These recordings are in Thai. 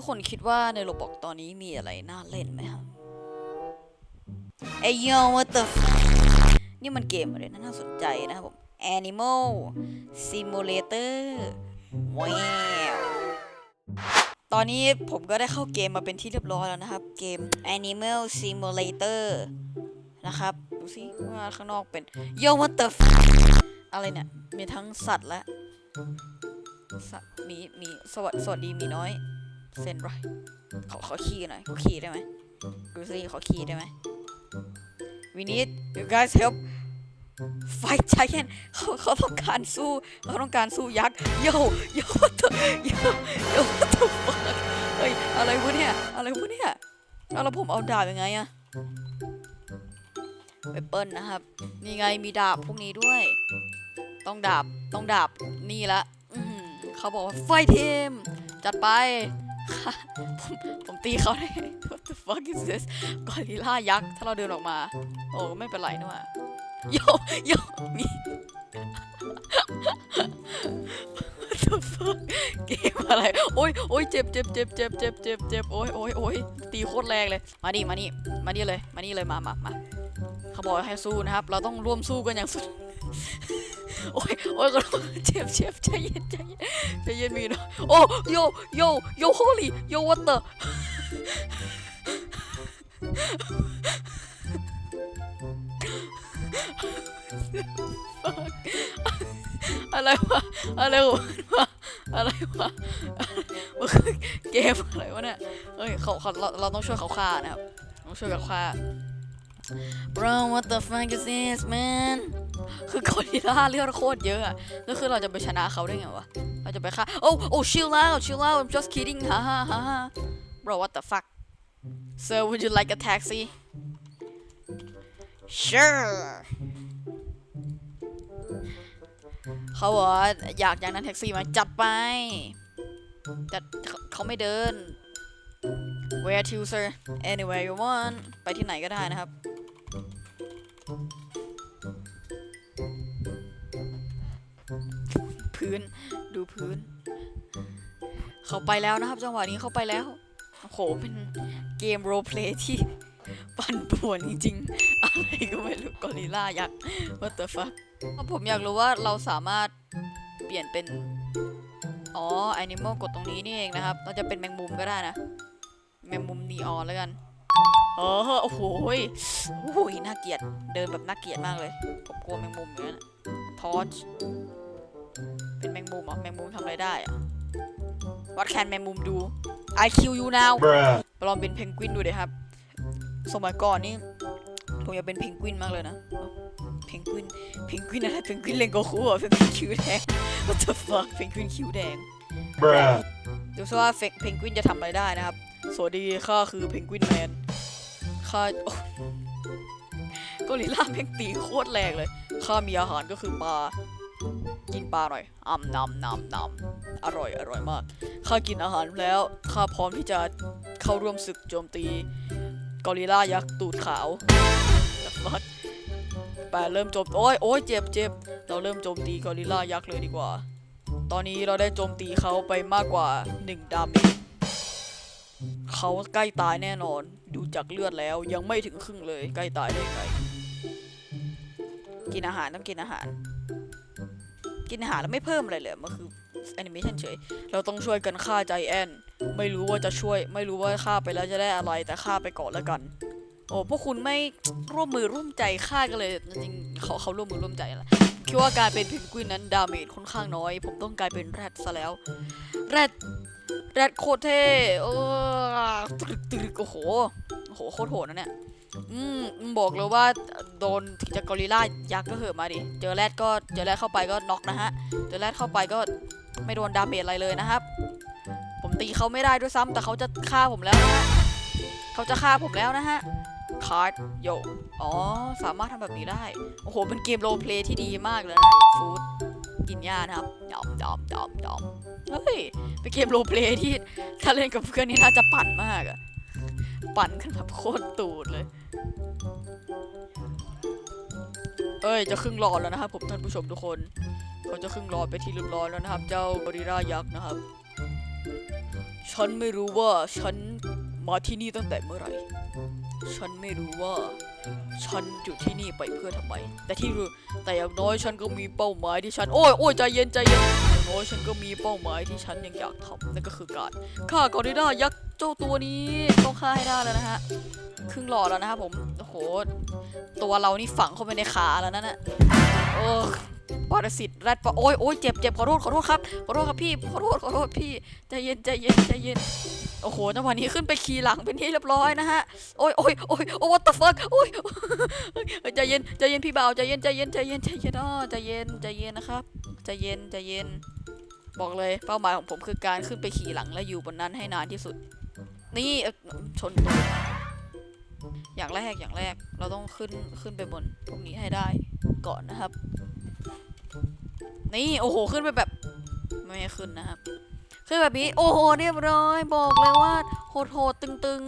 ทุกคนคิดว่าในโรบอกตอนนี้มีอะไรน่าเล่นไหมครับไอโย what the f นี่มันเกมอะไรน่าสนใจนะครับผม Animal Simulator ว้าวตอนนี้ผมก็ได้เข้าเกมมาเป็นที่เรียบร้อยแล้วนะครับ เกม Animal Simulator นะครับ ดูสิว่าข้างนอกเป็น Yo what the f อะไรเนี่ย มีทั้งสัตว์และสัตว์มีมีสวัสดีมีน้อย เซนไรขอขอขี่หน่อยขอขี่ได้ไหมดูสิขอขี่ได้ไหม we need you guys help fight giant เขาเขาต้องการสู้เขาต้องการสู้ยักษ์ yo yo what the yo yo what the fuck เฮ้ยอะไรวะเนี่ยอะไรวะเนี่ยแล้วผมเอาดาบยังไงอะไปเปิ้ลนะครับนี่ไงมีดาบพวกนี้ด้วย ต้องดาบต้องดาบนี่ละเขาบอกว่า fight him จัดไป ผมผมตีเขาได้ What the fuck is this กอริลล่ายักษ์ถ้าเราเดินออกมา โอ้ไม่เป็นไรนี่ว่าโยโยมี What the fuck เกมอะไร โอ้ยโอ้ยเจ็บเจ็บเจ็บเจ็บเจ็บเจ็บเจ็บโอ้ยโอ้ยโอ้ยตีโคตรแรงเลย มาดิมานี่มานี่เลย มานี่เลย มามามาเขาบอกให้สู้นะครับ เราต้องร่วมสู้กันอย่างสุด โอ้ยโอ้ยก็เจ็บเจ็บใจเย็นใจเย็นใจเย็นมีนะโอ้โยโยโย holy โย what the อะไรวะอะไรวะอะไรวะมันคือเกมอะไรวะเนี่ยเฮ้ยเขาเขาเราเราต้องช่วยเขาฆ่านะครับต้องช่วยเขาฆ่า bro what the fuck is this man คือกอริลล่าเลือดโคตรเยอะอะแล้วคือเราจะไปชนะเขาได้ไงวะ เราจะไปฆ่า โอ้ โอ้ chill out chill out I'm just kidding ฮ่าฮ่าฮ่าฮ่า bro what the fuck sir would you like a taxi sure เขาบอกว่าอยากอยากนั่งแท็กซี่มาจัดไปจัดเขาไม่เดิน where to sir anywhere you want ไปที่ไหนก็ได้นะครับ น ดูพื้น เขาไปแล้วนะครับ จังหวะนี้เขาไปแล้ว โอ้โห เป็นเกมโรลเพลย์ที่ปั่นป่วนจริงๆ อะไรก็ไม่รู้กอริลล่ายักษ์ what the fuck ผมอยากรู้ว่าเราสามารถเปลี่ยนเป็น อ๋อ animal กดตรงนี้นี่เองนะครับ เราจะเป็นแมงมุมก็ได้นะ แมงมุมนีออนแล้วกันเออโอ้โหโอ้โหยน่าเกลียด เดินแบบน่าเกลียดมากเลย ผมกลัวแมงมุมอยู่นั่นทอช มงมุมเหรอแมงมุมทำอะไรได้อะ What can แมงมุมดู I kill you now Bruh. ลองเป็นเพนกวินดูดิครับ สมัยก่อนนี่ผมอยากเป็นเพนกวินมากเลยนะ เพนกวิน เพนกวินอะไร เพนกวินเลนโกคูเหรอเพนกวินคิ้วแดง What the fuck เพนกวินคิ้วแดง Bruh. ดูซิว่าเพนกวินจะทำอะไรได้นะครับ สวัสดีข้าคือเพนกวินแมนข้าโอ้กอริลล่าแม่งตีโคตรแรงเลย ข้ามีอาหารก็คือปลา กินปลาหน่อยอ่ำนำนำนำอร่อยอร่อยมาก ข้ากินอาหารแล้วข้าพร้อมที่จะเข้าร่วมศึกโจมตีกอริลล่ายักษ์ตูดขาว The fuck ไปเริ่มโจมโอ้ยโอ้ยเจ็บเจ็บเราเริ่มโจมตีกอริลล่ายักษ์เลยดีกว่า ตอนนี้เราได้โจมตีเขาไปมากกว่า1ดาเมจเขาใกล้ตายแน่นอน ดูจากเลือดแล้วยังไม่ถึงครึ่งเลยใกล้ตายได้ไงกินอาหารต้องกินอาหาร กินอาหารแล้วไม่เพิ่มอะไรเลยมันคือแอนิเมชันเฉย เราต้องช่วยกันฆ่าใจแอน ไม่รู้ว่าจะช่วย ไม่รู้ว่าฆ่าไปแล้วจะได้อะไร แต่ฆ่าไปก่อนแล้วกัน โอ้พวกคุณไม่ร่วมมือร่วมใจฆ่ากันเลยจริงเขาเขาร่วมมือร่วมใจแหละคิดว่าการเป็นเพนกวินนั้นดาเมจค่อนข้างน้อย ผมต้องกลายเป็นแรดซะแล้ว แรดแรดโคตรเท่โอ้ ตึกตึกโอ้โหโอ้โหโคตรโหดนะเนี่ยอืมบอกเลยว่าโดนจากอริล่ายักษ์ก็เหอะมาดิ เจอแรดก็เจอแรดเข้าไปก็น็อกนะฮะ เจอแรดเข้าไปก็ไม่โดนดาเมจอะไรเลยนะครับ ผมตีเขาไม่ได้ด้วยซ้ำแต่เขาจะฆ่าผมแล้วนะฮะเขาจะฆ่าผมแล้วนะฮะคาร์ดโยอ๋อ สามารถทำแบบนี้ได้ โอ้โห เป็นเกมโรลเพลย์ที่ดีมากเลยนะ ฟูดกินหญ้านะครับดอมดอมดอมดอม เฮ้ยเป็นเกมโรลเพลย์ที่ถ้าเล่นกับเพื่อนนี่น่าจะปั่นมากอะปั่นกันแบบโคตรตูดเลย เอ้ยจะครึ่งหลอดแล้วนะครับผมท่านผู้ชมทุกคนเขาจะครึ่งหลอดไปที่รียบร้อยแล้วนะครับ เจ้ากอริลล่ายักษ์นะครับ ฉันไม่รู้ว่าฉันมาที่นี่ตั้งแต่เมื่อไหร่ ฉันไม่รู้ว่า ฉันอยู่ที่นี่ไปเพื่อทำไม แต่ที่รู้แต่อย่างน้อยฉันก็มีเป้าหมายที่ฉัน โอ้ยโอ้ยใจเย็นใจเย็น น้อยฉันก็มีเป้าหมายที่ฉันยังอยากทำนั่นก็คือการฆ่ากอริลลายักษ์เจ้าตัวนี้ต้องฆ่าให้ได้แล้วนะฮะครึ่งหลอดแล้วนะครับผมโอ้โหตัวเรานี่ฝังเข้าไปในขาแล้วนั่นน่ะโอ้ปรสิตแรดปะโอ้ยโอ้ยเจ็บเจ็บขอโทษขอโทษครับขอโทษครับพี่ขอโทษขอโทษพี่ใจเย็นใจเย็นใจเย็นโอ้โหจังหวะนี้ขึ้นไปขี่หลังเป็นที่เรียบร้อยนะฮะโอ้ยโอ้ยโอ้ยโอ้ what the fuck โอ้ยใจเย็นใจเย็นพี่บ่าวใจเย็นใจเย็นใจเย็นใจเย็นอ้อใจเย็นใจเย็นนะครับใจเย็นใจเย็น บอกเลยเป้าหมายของผมคือการขึ้นไปขี่หลังและอยู่บนนั้นให้นานที่สุด นี่ชนตูดอย่างแรกอย่างแรกเราต้องขึ้นขึ้นไปบนตรงนี้ให้ได้ก่อนนะครับ นี่โอ้โหขึ้นไปแบบไม่ให้ขึ้นนะครับขึ้นแบบนี้โอ้โหเรียบร้อย บอกเลยว่าโหดโหดตึงตึง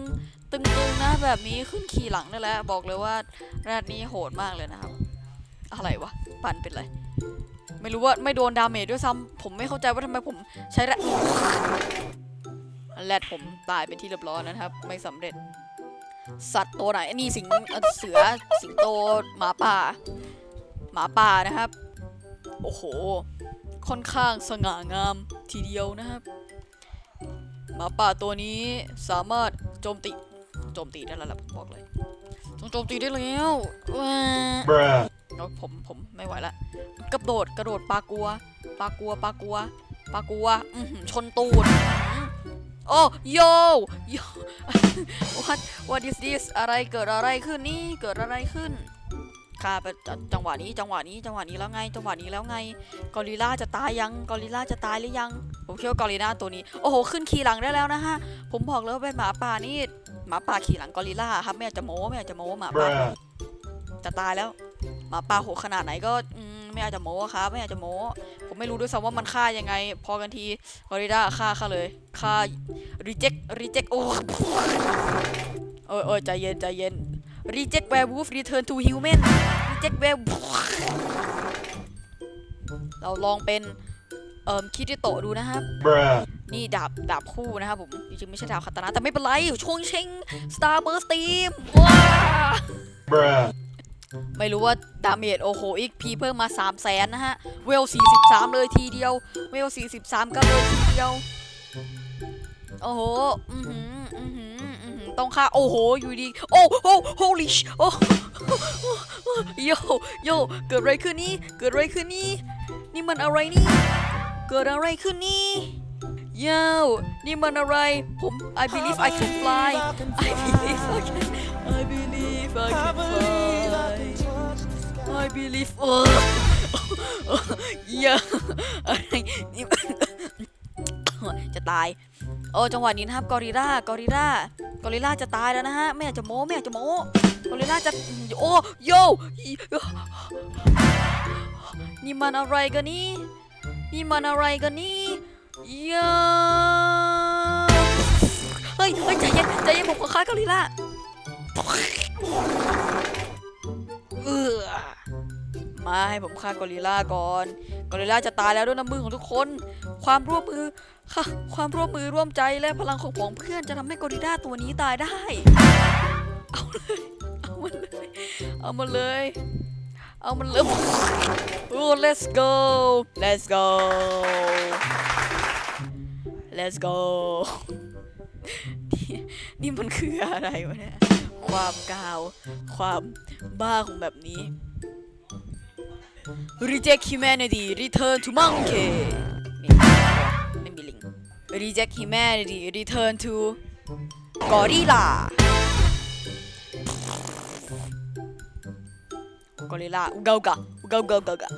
ตึงตึงนะแบบนี้ขึ้นขี่หลังได้แล้ว บอกเลยว่าแรดนี้โหดมากเลยนะครับ อะไรวะปั่นเป็นไร ไม่รู้ว่าไม่โดนดาเมจด้วยซ้ำผมไม่เข้าใจว่าทำไมผมใช้แรดแรดผมตายเป็นที่เรียบร้อยนะครับ ไม่สำเร็จ สัตว์ตัวไหนนี่สิงเอ่อเสือสิงโตหมาป่า หมาป่านะครับ โอ้โห ค่อนข้างสง่างามทีเดียวนะครับหมาป่าตัวนี้สามารถโจมตีโจมตีได้แล้วล่ะผมบอกเลยต้องโจมตีได้แล้ว ว้า Bruh. เอาผมผมไม่ไหวละกระโดดกระโดดปลากัวปลากัวปลากัวปลากัวอื้อหือชนตูดอื้อหือโอ้โยโย what what is this อะไรเกิดอะไรขึ้นนี่เกิดอะไรขึ้นค่ะไปจจังหวะนี้จังหวะนี้จังหวะนี้แล้วไง จังหวะนี้แล้วไงกอริลลาจะตายยังกอริลลาจะตายหรือยัง ผมคิดว่ากอริลลาตัวนี้ โอ้โห ขึ้นขี่หลังได้แล้วนะฮะ ผมบอกเลยว่าเป็นหมาป่านี่หมาป่าขี่หลังกอริลลาครับไม่อยากจะโม้ไม่อยากจะโม้หมาป่า Bruh. จะตายแล้ว หมาป่าโหดขนาดไหนก็อืมไม่อาจจะโม้ครับไม่อาจจะโม้ผมไม่รู้ด้วยซ้ำว่ามันฆ่ายังไง พอกันทีกอริด้าฆ่าฆ่าเลยฆ่า reject reject โอ้โอ้ยโอ้ยใจเย็นใจเย็น reject werewolf return to human reject werewolf เราลองเป็นเอ่อคิริโตะดูนะครับ Bruh. นี่ดาบดาบคู่นะครับผม จริงๆ ไม่ใช่ดาบคาตานะแต่ไม่เป็นไร ช่วงเชง Starburst Team ว้า Bruh. ไม่รู้ว่าดาเมจโอ้โหอีกพีเพิ่มมา3 0 0แสนนะฮะ เวล 43 เลยทีเดียว เวล 43 ก็เลยทีเดียว โอ้โห อือหือ อือหือ อือหือ ต้องค่า โอ้โห อยู่ดี โอ้โห holy sh โอ้โยโยเกิดอะไรขึ้นนี่ เกิดอะไรขึ้นนี่ นี่มันอะไรนี่ เกิดอะไรขึ้นนี่โย่นี่มันอะไร ผม I believe I can fly I believe I can I believe I can fly I believe โอ้เยอะอะไรนี่จะตาย โอ้จังหวะนี้นะครับกอริลลากอริลลากอริลลาจะตายแล้วนะฮะไม่อยากจะโม้ไม่อยากจะโม้กอริลลาจะโอ้โยนี่มันอะไรกันนี่นี่มันอะไรกันนี่ยอะเฮ้ยเฮ้ยใจเย็นใจเย็นผมขอฆ่ากอริลลา มาให้ผมฆ่ากอริลลาก่อน กอริลลาจะตายแล้วด้วยน้ำมือของทุกคน ความร่วมมือค่ะ ความร่วมมือร่วมใจและพลังของผองเพื่อนจะทำให้กอริลลาตัวนี้ตายได้ เอาเลย เอามันเลย เอามันเลย เอามันเลยโอ้ let's go let's go let's go นี่มันคืออะไรวะเนี่ย ความกาว ความบ้าของแบบนี้ Reject humanity return to monkey ไม่มีลิง Reject humanity return to gorilla กอริลลาอุกาอุกาอุกาอุกาอุกาอุกา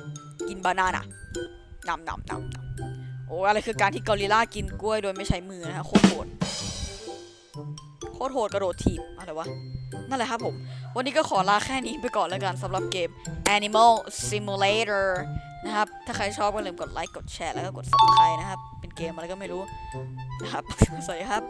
กินบานาน่ะนำนำนำนำโอ้อะไรคือการที่กอริลลากินกล้วยโดยไม่ใช้มือนะฮะโคตรโหดโคตรโหดกระโดดถีบอะไรวะ นั่นแหละครับผม วันนี้ก็ขอลาแค่นี้ไปก่อนแล้วกันสำหรับเกม Animal Simulator นะครับ ถ้าใครชอบก็อย่าลืมกดไลค์ กดแชร์ แล้วก็กด subscribe นะครับ เป็นเกมอะไรก็ไม่รู้นะครับ สวัสดีครับ